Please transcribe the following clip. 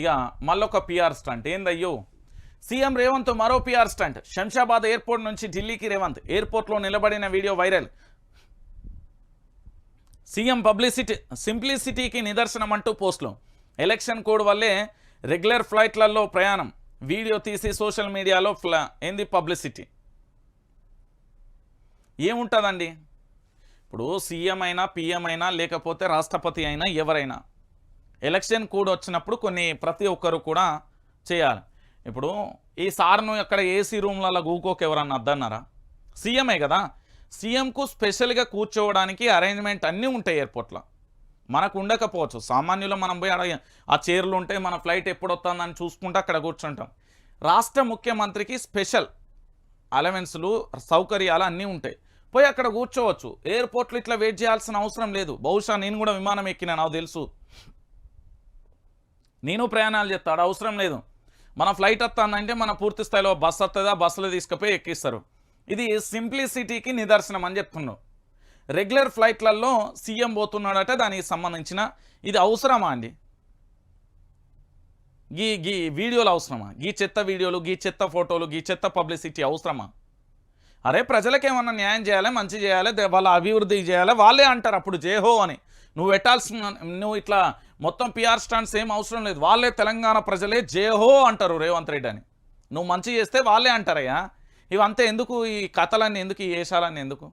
ఇక మళ్ళొక PR stunt ఏందయ్యో? సీఎం రేవంత్ మరో పిఆర్ స్టంట్ శంషాబాద్ ఎయిర్పోర్ట్ నుంచి ఢిల్లీకి రేవంత్ ఎయిర్పోర్ట్లో నిలబడిన వీడియో వైరల్. సీఎం పబ్లిసిటీ సింప్లిసిటీకి నిదర్శనం అంటూ పోస్టులు. ఎలక్షన్ కోడ్ వల్లే రెగ్యులర్ ఫ్లైట్లలో ప్రయాణం. వీడియో తీసి సోషల్ మీడియాలో ఫ్లా ఏంది పబ్లిసిటీ ఏముంటుందండి? ఇప్పుడు సీఎం అయినా పిఎం అయినా లేకపోతే రాష్ట్రపతి అయినా ఎవరైనా ఎలక్షన్ కోడ్ వచ్చినప్పుడు కొన్ని ప్రతి ఒక్కరు కూడా చేయాలి. ఇప్పుడు ఈ సార్ను ఎక్కడ ఏసీ రూమ్లలో గూకోకి ఎవరన్నా అద్దన్నారా? సీఎంఏ కదా. సీఎంకు స్పెషల్గా కూర్చోవడానికి అరేంజ్మెంట్ అన్నీ ఉంటాయి ఎయిర్పోర్ట్లో. మనకు ఉండకపోవచ్చు. సామాన్యులు మనం పోయి అడగ ఆ చైర్లు ఉంటే మన ఫ్లైట్ ఎప్పుడు వస్తుందని చూసుకుంటే అక్కడ కూర్చుంటాం. రాష్ట్ర ముఖ్యమంత్రికి స్పెషల్ అలవెన్స్లు సౌకర్యాలు అన్నీ ఉంటాయి. పోయి అక్కడ కూర్చోవచ్చు. ఎయిర్పోర్ట్లో ఇట్లా వెయిట్ చేయాల్సిన అవసరం లేదు. బహుశా నేను కూడా విమానం ఎక్కినా నాకు తెలుసు. నేను ప్రయాణాలు చేస్తాడు అవసరం లేదు. మన ఫ్లైట్ వస్తానంటే మన పూర్తి స్థాయిలో బస్సు వస్తుందా బస్సులో తీసుకుపోయి ఎక్కిస్తారు. ఇది సింప్లిసిటీకి నిదర్శనం అని చెప్తున్నాడు రెగ్యులర్ ఫ్లైట్లలో సీఎం పోతున్నాడట దానికి సంబంధించిన ఇది అవసరమా అండి? గీ గీ వీడియోలు అవసరమా? గీ చెత్త వీడియోలు గీ చెత్త ఫోటోలు గీ చెత్త పబ్లిసిటీ అవసరమా? అరే ప్రజలకేమన్నా న్యాయం చేయాలి మంచి చేయాలి వాళ్ళ అభివృద్ధి చేయాలి? వాళ్ళే అంటారు అప్పుడు జేహో అని. నువ్వు పెట్టాల్సిన నువ్వు ఇట్లా మొత్తం పిఆర్ స్టాండ్స్ ఏం అవసరం లేదు. వాళ్ళే తెలంగాణ ప్రజలే జేహో అంటారు రేవంత్ రెడ్డి అని. నువ్వు మంచి చేస్తే వాళ్ళే అంటారయ్యా. ఇవంతా ఎందుకు ఈ కథలన్నీ ఎందుకు ఈ వేషాలన్నీ ఎందుకు?